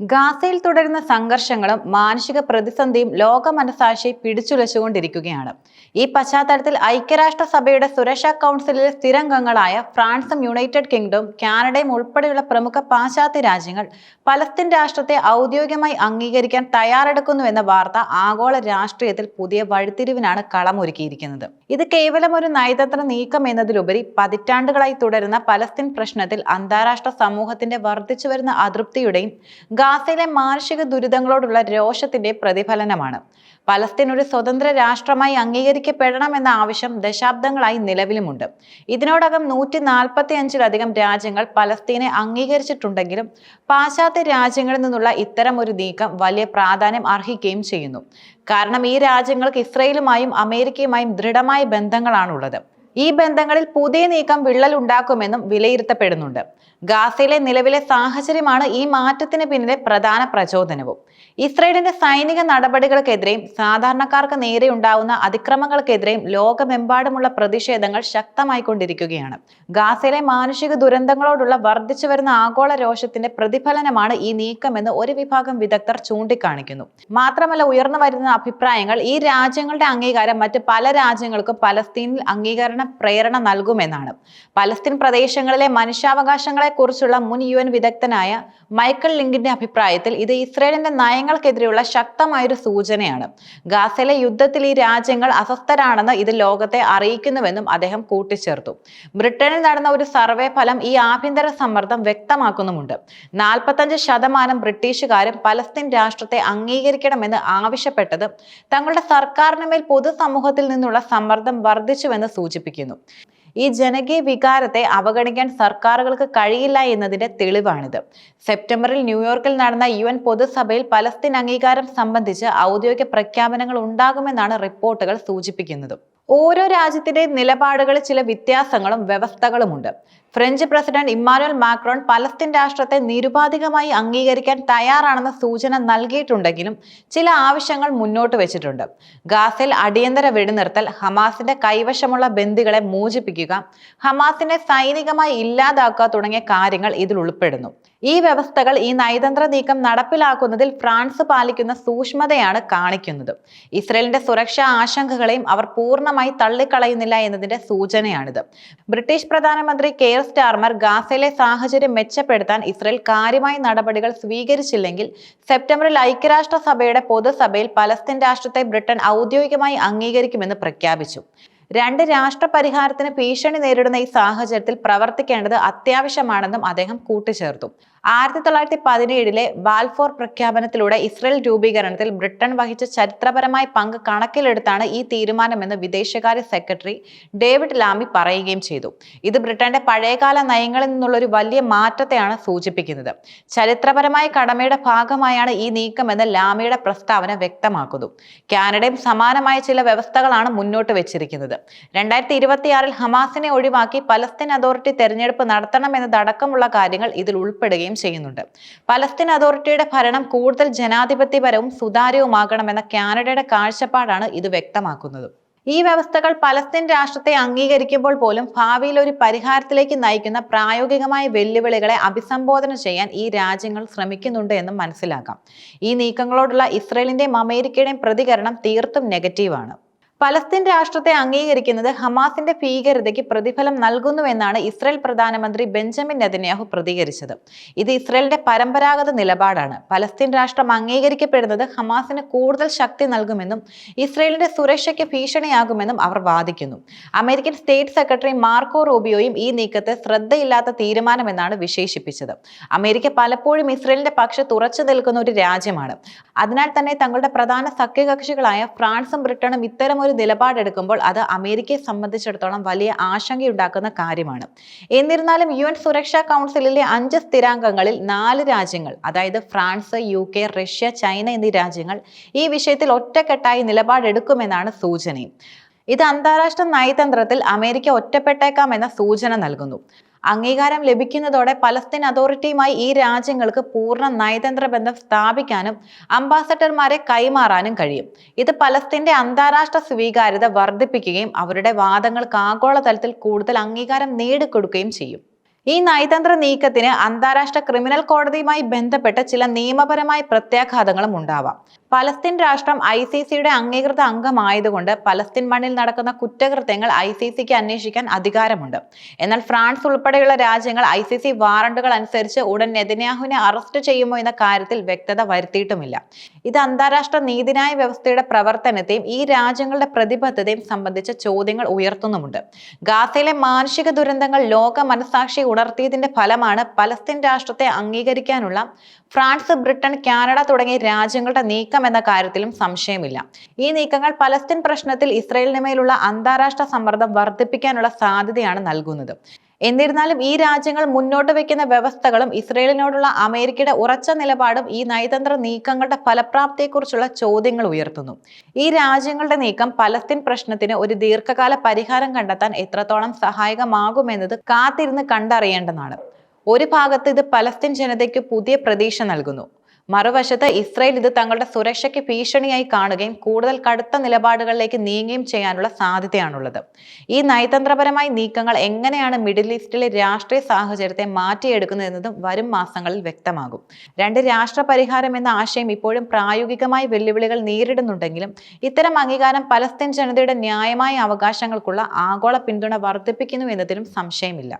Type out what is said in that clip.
ഗാസയിൽ തുടരുന്ന സംഘർഷങ്ങളും മാനസിക പ്രതിസന്ധിയും ലോക മനസാക്ഷി പിടിച്ചുലച്ചുകൊണ്ടിരിക്കുകയാണ്. ഈ പശ്ചാത്തലത്തിൽ ഐക്യരാഷ്ട്രസഭയുടെ സുരക്ഷാ കൗൺസിലിലെ സ്ഥിരംഗങ്ങളായ ഫ്രാൻസും യുണൈറ്റഡ് കിങ്ഡം കാനഡയും ഉൾപ്പെടെയുള്ള പ്രമുഖ പാശ്ചാത്യ രാജ്യങ്ങൾ പലസ്തീൻ രാഷ്ട്രത്തെ ഔദ്യോഗികമായി അംഗീകരിക്കാൻ തയ്യാറെടുക്കുന്നുവെന്ന വാർത്ത ആഗോള രാഷ്ട്രീയത്തിൽ പുതിയ വഴിത്തിരിവിനാണ് കളമൊരുക്കിയിരിക്കുന്നത്. ഇത് കേവലം ഒരു നയതന്ത്ര നീക്കം എന്നതിലുപരി പതിറ്റാണ്ടുകളായി തുടരുന്ന പലസ്തീൻ പ്രശ്നത്തിൽ അന്താരാഷ്ട്ര സമൂഹത്തിന്റെ വർദ്ധിച്ചു വരുന്ന അതൃപ്തിയുടെയും ഗാസയിലെ മാനുഷിക ദുരിതങ്ങളോടുള്ള രോഷത്തിന്റെ പ്രതിഫലനമാണ്. പലസ്തീൻ ഒരു സ്വതന്ത്ര രാഷ്ട്രമായി അംഗീകരിക്കപ്പെടണം എന്ന ആവശ്യം ദശാബ്ദങ്ങളായി നിലവിലുമുണ്ട്. ഇതിനോടകം നൂറ്റി നാൽപ്പത്തി അഞ്ചിലധികം രാജ്യങ്ങൾ പലസ്തീനെ അംഗീകരിച്ചിട്ടുണ്ടെങ്കിലും പാശ്ചാത്യ രാജ്യങ്ങളിൽ നിന്നുള്ള ഇത്തരം ഒരു നീക്കം വലിയ പ്രാധാന്യം അർഹിക്കുകയും ചെയ്യുന്നു. കാരണം ഈ രാജ്യങ്ങൾക്ക് ഇസ്രയേലുമായും അമേരിക്കയുമായും ദൃഢമായ ബന്ധങ്ങളാണുള്ളത്. ഈ ബന്ധങ്ങളിൽ പുതിയ നീക്കം വിള്ളൽ ഉണ്ടാക്കുമെന്നും വിലയിരുത്തപ്പെടുന്നുണ്ട്. ഗാസയിലെ നിലവിലെ സാഹചര്യമാണ് ഈ മാറ്റത്തിന് പിന്നിലെ പ്രധാന പ്രചോദനവും. ഇസ്രയേലിന്റെ സൈനിക നടപടികൾക്കെതിരെയും സാധാരണക്കാർക്ക് നേരെ ഉണ്ടാവുന്ന അതിക്രമങ്ങൾക്കെതിരെയും ലോകമെമ്പാടുമുള്ള പ്രതിഷേധങ്ങൾ ശക്തമായിക്കൊണ്ടിരിക്കുകയാണ് ഗാസയിലെ മാനുഷിക ദുരന്തങ്ങളോടുള്ള വർദ്ധിച്ചു വരുന്ന ആഗോള രോഷത്തിന്റെ പ്രതിഫലനമാണ് ഈ നീക്കമെന്ന് ഒരു വിഭാഗം വിദഗ്ധർ ചൂണ്ടിക്കാണിക്കുന്നു. മാത്രമല്ല ഉയർന്നു വരുന്ന അഭിപ്രായങ്ങൾ ഈ രാജ്യങ്ങളുടെ അംഗീകാരം മറ്റ് പല രാജ്യങ്ങൾക്കും പലസ്തീനിൽ അംഗീകരണ പ്രേരണ നൽകുമെന്നാണ്. പലസ്തീൻ പ്രദേശങ്ങളിലെ മനുഷ്യാവകാശങ്ങളെ കുറിച്ചുള്ള മുൻ യു എൻ വിദഗ്ധനായ മൈക്കൽ ലിങ്കിന്റെ അഭിപ്രായത്തിൽ ഇത് ഇസ്രയേലിന്റെ നയങ്ങൾക്കെതിരെയുള്ള ശക്തമായൊരു സൂചനയാണ്. ഗാസയിലെ യുദ്ധത്തിൽ ഈ രാജ്യങ്ങൾ അസ്വസ്ഥരാണെന്ന് ഇത് ലോകത്തെ അറിയിക്കുന്നുവെന്നും അദ്ദേഹം കൂട്ടിച്ചേർത്തു. ബ്രിട്ടനിൽ നടന്ന ഒരു സർവേ ഫലം ഈ ആഭ്യന്തര സമ്മർദ്ദം വ്യക്തമാക്കുന്നുമുണ്ട്. നാൽപ്പത്തഞ്ച് ശതമാനം ബ്രിട്ടീഷുകാരും പലസ്തീൻ രാഷ്ട്രത്തെ അംഗീകരിക്കണമെന്ന് ആവശ്യപ്പെട്ടത് തങ്ങളുടെ സർക്കാരിന് മേൽ പൊതുസമൂഹത്തിൽ നിന്നുള്ള സമ്മർദ്ദം വർദ്ധിച്ചുവെന്ന് സൂചിപ്പിക്കുന്നു. ഈ ജനകീയ വികാരത്തെ അവഗണിക്കാൻ സർക്കാരുകൾക്ക് കഴിയില്ല എന്നതിന്റെ തെളിവാണിത്. സെപ്റ്റംബറിൽ ന്യൂയോർക്കിൽ നടന്ന യു എൻ പൊതുസഭയിൽ പലസ്തീൻ അംഗീകാരം സംബന്ധിച്ച് ഔദ്യോഗിക പ്രഖ്യാപനങ്ങൾ ഉണ്ടാകുമെന്നാണ് റിപ്പോർട്ടുകൾ സൂചിപ്പിക്കുന്നത്. ഓരോ രാജ്യത്തിന്റെയും നിലപാടുകളിൽ ചില വ്യത്യാസങ്ങളും വ്യവസ്ഥകളുമുണ്ട്. French president Emmanuel Macron Palestine രാഷ്ട്രത്തെ നിരുപാധികമായി അംഗീകരിക്കാൻ തയ്യാറാണെന്ന സൂചന നൽകിയിട്ടുണ്ടെങ്കിലും ചില ആവശ്യങ്ങൾ മുന്നോട്ട് വെച്ചിട്ടുണ്ട്. ഗാസയിൽ അടിയന്തര വെടിനിർത്തൽ ഹമാസിന്റെ കൈവശമുള്ള ബന്ദികളെ മോചിപ്പിക്കുക ഹമാസിനെ സൈനികമായി ഇല്ലാതാക്കുക തുടങ്ങിയ കാര്യങ്ങൾ ഇതിൽ ഉൾപ്പെടുന്നു. ഈ വ്യവസ്ഥകൾ ഈ നയതന്ത്ര നീക്കം നടപ്പിലാക്കുന്നതിൽ ഫ്രാൻസ് പാലിക്കുന്ന സൂക്ഷ്മതയാണ് കാണിക്കുന്നത്. ഇസ്രയേലിന്റെ സുരക്ഷാ ആശങ്കകളെയും അവർ പൂർണമായി തള്ളിക്കളയുന്നില്ല എന്നതിന്റെ സൂചനയാണിത്. ബ്രിട്ടീഷ് പ്രധാനമന്ത്രി കെയർ സ്റ്റാർമർ ഗാസയിലെ സാഹചര്യം മെച്ചപ്പെടുത്താൻ ഇസ്രയേൽ കാര്യമായ നടപടികൾ സ്വീകരിച്ചില്ലെങ്കിൽ സെപ്റ്റംബറിൽ ഐക്യരാഷ്ട്രസഭയുടെ പൊതുസഭയിൽ പലസ്തീൻ രാഷ്ട്രത്തെ ബ്രിട്ടൻ ഔദ്യോഗികമായി അംഗീകരിക്കുമെന്ന് പ്രഖ്യാപിച്ചു. രണ്ട് രാഷ്ട്രപരിഹാരത്തിന് ഭീഷണി നേരിടുന്ന ഈ സാഹചര്യത്തിൽ പ്രവർത്തിക്കേണ്ടത് അത്യാവശ്യമാണെന്നും അദ്ദേഹം കൂട്ടിച്ചേർത്തു. ആയിരത്തി തൊള്ളായിരത്തി പതിനേഴിലെ ബാൽഫോർ പ്രഖ്യാപനത്തിലൂടെ ഇസ്രയേൽ രൂപീകരണത്തിൽ ബ്രിട്ടൻ വഹിച്ച ചരിത്രപരമായ പങ്ക് കണക്കിലെടുത്താണ് ഈ തീരുമാനമെന്ന് വിദേശകാര്യ സെക്രട്ടറി ഡേവിഡ് ലാമി പറയുകയും ചെയ്തു. ഇത് ബ്രിട്ടന്റെ പഴയകാല നയങ്ങളിൽ നിന്നുള്ള ഒരു വലിയ മാറ്റത്തെയാണ് സൂചിപ്പിക്കുന്നത്. ചരിത്രപരമായ കടമയുടെ ഭാഗമായാണ് ഈ നീക്കമെന്ന് ലാമിയുടെ പ്രസ്താവന വ്യക്തമാക്കുന്നു. കാനഡയും സമാനമായ ചില വ്യവസ്ഥകളാണ് മുന്നോട്ട് വെച്ചിരിക്കുന്നത്. രണ്ടായിരത്തി ഇരുപത്തിയാറിൽ ഹമാസിനെ ഒഴിവാക്കി പലസ്തീൻ അതോറിറ്റി തെരഞ്ഞെടുപ്പ് നടത്തണമെന്നതടക്കമുള്ള കാര്യങ്ങൾ ഇതിൽ ഉൾപ്പെടുകയും ചെയ്യുന്നുണ്ട്. പലസ്തീൻ അതോറിറ്റിയുടെ ഭരണം കൂടുതൽ ജനാധിപത്യപരവും സുതാര്യവുമാകണമെന്ന കാനഡയുടെ കാഴ്ചപ്പാടാണ് ഇത് വ്യക്തമാക്കുന്നത്. ഈ വ്യവസ്ഥകൾ പലസ്തീൻ രാഷ്ട്രത്തെ അംഗീകരിക്കുമ്പോൾ പോലും ഭാവിയിൽ ഒരു പരിഹാരത്തിലേക്ക് നയിക്കുന്ന പ്രായോഗികമായ വെല്ലുവിളികളെ അഭിസംബോധന ചെയ്യാൻ ഈ രാജ്യങ്ങൾ ശ്രമിക്കുന്നുണ്ട് എന്നും മനസ്സിലാക്കാം. ഈ നീക്കങ്ങളോടുള്ള ഇസ്രയേലിന്റെയും അമേരിക്കയുടെയും പ്രതികരണം തീർത്തും നെഗറ്റീവാണ്. പലസ്തീൻ രാഷ്ട്രത്തെ അംഗീകരിക്കുന്നത് ഹമാസിന്റെ ഭീകരതയ്ക്ക് പ്രതിഫലം നൽകുന്നുവെന്നാണ് ഇസ്രായേൽ പ്രധാനമന്ത്രി ബെഞ്ചമിൻ നെതന്യാഹു പ്രതികരിച്ചത്. ഇത് ഇസ്രായേലിന്റെ പരമ്പരാഗത നിലപാടാണ്. പലസ്തീൻ രാഷ്ട്രം അംഗീകരിക്കപ്പെടുന്നത് ഹമാസിന് കൂടുതൽ ശക്തി നൽകുമെന്നും ഇസ്രായേലിന്റെ സുരക്ഷയ്ക്ക് ഭീഷണിയാകുമെന്നും അവർ വാദിക്കുന്നു. അമേരിക്കൻ സ്റ്റേറ്റ് സെക്രട്ടറി മാർക്കോ റൂബിയോയും ഈ നീക്കത്തെ ശ്രദ്ധയില്ലാത്ത തീരുമാനമെന്നാണ് വിശേഷിപ്പിച്ചത്. അമേരിക്ക പലപ്പോഴും ഇസ്രായേലിന്റെ പക്ഷത്ത് ഉറച്ചു നിൽക്കുന്ന ഒരു രാജ്യമാണ്. അതിനാൽ തന്നെ തങ്ങളുടെ പ്രധാന സഖ്യകക്ഷികളായ ഫ്രാൻസും ബ്രിട്ടനും ഇത്തരം ഒരു നിലപാടെടുക്കുമ്പോൾ അത് അമേരിക്കയെ സംബന്ധിച്ചിടത്തോളം വലിയ ആശങ്കയുണ്ടാക്കുന്ന കാര്യമാണ്. എന്നിരുന്നാലും യു എൻ സുരക്ഷാ കൗൺസിലിലെ അഞ്ച് സ്ഥിരാംഗങ്ങളിൽ നാല് രാജ്യങ്ങൾ അതായത് France U K Russia China എന്നീ രാജ്യങ്ങൾ ഈ വിഷയത്തിൽ ഒറ്റക്കെട്ടായി നിലപാടെടുക്കുമെന്നാണ് സൂചനയും. ഇത് അന്താരാഷ്ട്ര നയതന്ത്രത്തിൽ അമേരിക്ക ഒറ്റപ്പെട്ടേക്കാം എന്ന സൂചന നൽകുന്നു. അംഗീകാരം ലഭിക്കുന്നതോടെ പലസ്തീൻ അതോറിറ്റിയുമായി ഈ രാജ്യങ്ങൾക്ക് പൂർണ നയതന്ത്ര ബന്ധം സ്ഥാപിക്കാനും അംബാസഡർമാരെ കൈമാറാനും കഴിയും. ഇത് പലസ്തീന്റെ അന്താരാഷ്ട്ര സ്വീകാര്യത വർദ്ധിപ്പിക്കുകയും അവരുടെ വാദങ്ങൾക്ക് ആഗോളതലത്തിൽ കൂടുതൽ അംഗീകാരം നേടിക്കൊടുക്കുകയും ചെയ്യും. ഈ നയതന്ത്ര നീക്കത്തിന് അന്താരാഷ്ട്ര ക്രിമിനൽ കോടതിയുമായി ബന്ധപ്പെട്ട ചില നിയമപരമായ പ്രത്യാഘാതങ്ങളും ഉണ്ടാവാം. പലസ്തീൻ രാഷ്ട്രം ഐ സി സിയുടെ അംഗീകൃത അംഗമായതുകൊണ്ട് പലസ്തീൻ മണ്ണിൽ നടക്കുന്ന കുറ്റകൃത്യങ്ങൾ ഐ സി സിക്ക് അന്വേഷിക്കാൻ അധികാരമുണ്ട്. എന്നാൽ ഫ്രാൻസ് ഉൾപ്പെടെയുള്ള രാജ്യങ്ങൾ ഐ സി സി വാറണ്ടുകൾ അനുസരിച്ച് ഉടൻ നെതന്യാഹുവിനെ അറസ്റ്റ് ചെയ്യുമോ എന്ന കാര്യത്തിൽ വ്യക്തത വരുത്തിയിട്ടുമില്ല. ഇത് അന്താരാഷ്ട്ര നീതിന്യായ വ്യവസ്ഥയുടെ പ്രവർത്തനത്തെയും ഈ രാജ്യങ്ങളുടെ പ്രതിബദ്ധതയും സംബന്ധിച്ച ചോദ്യങ്ങൾ ഉയർത്തുന്നുമുണ്ട്. ഗാസയിലെ മാനുഷിക ദുരന്തങ്ങൾ ലോക മനസാക്ഷി ഉണർത്തിയതിന്റെ ഫലമാണ് പലസ്തീൻ രാഷ്ട്രത്തെ അംഗീകരിക്കാനുള്ള ഫ്രാൻസ് ബ്രിട്ടൻ കാനഡ തുടങ്ങിയ രാജ്യങ്ങളുടെ നീക്കം എന്ന കാര്യത്തിലും സംശയമില്ല. ഈ നീക്കങ്ങൾ പലസ്തീൻ പ്രശ്നത്തിൽ ഇസ്രയേലിന് മേലുള്ള അന്താരാഷ്ട്ര സമ്മർദ്ദം വർദ്ധിപ്പിക്കാനുള്ള സാധ്യതയാണ് നൽകുന്നത്. എന്നിരുന്നാലും ഈ രാജ്യങ്ങൾ മുന്നോട്ട് വയ്ക്കുന്ന വ്യവസ്ഥകളും ഇസ്രയേലിനോടുള്ള അമേരിക്കയുടെ ഉറച്ച നിലപാടും ഈ നയതന്ത്ര നീക്കങ്ങളുടെ ഫലപ്രാപ്തിയെക്കുറിച്ചുള്ള ചോദ്യങ്ങൾ ഉയർത്തുന്നു. ഈ രാജ്യങ്ങളുടെ നീക്കം പലസ്തീൻ പ്രശ്നത്തിന് ഒരു ദീർഘകാല പരിഹാരം കണ്ടെത്താൻ എത്രത്തോളം സഹായകമാകുമെന്നത് കാത്തിരുന്ന് കണ്ടറിയേണ്ടതാണ്. ഒരു ഭാഗത്ത് ഇത് പലസ്തീൻ ജനതയ്ക്ക് പുതിയ പ്രതീക്ഷ നൽകുന്നു. മറുവശത്ത് ഇസ്രയേൽ ഇത് തങ്ങളുടെ സുരക്ഷയ്ക്ക് ഭീഷണിയായി കാണുകയും കൂടുതൽ കടുത്ത നിലപാടുകളിലേക്ക് നീങ്ങുകയും ചെയ്യാനുള്ള സാധ്യതയാണുള്ളത്. ഈ നയതന്ത്രപരമായ നീക്കങ്ങൾ എങ്ങനെയാണ് മിഡിൽ ഈസ്റ്റിലെ രാഷ്ട്രീയ സാഹചര്യത്തെ മാറ്റിയെടുക്കുന്നതെന്നതും വരും മാസങ്ങളിൽ വ്യക്തമാകും. രണ്ട് രാഷ്ട്ര പരിഹാരം എന്ന ആശയം ഇപ്പോഴും പ്രായോഗികമായ വെല്ലുവിളികൾ നേരിടുന്നുണ്ടെങ്കിലും ഇത്തരം അംഗീകാരം പലസ്തീൻ ജനതയുടെ ന്യായമായ അവകാശങ്ങൾക്കുള്ള ആഗോള പിന്തുണ വർദ്ധിപ്പിക്കുന്നു എന്നതിലും സംശയമില്ല.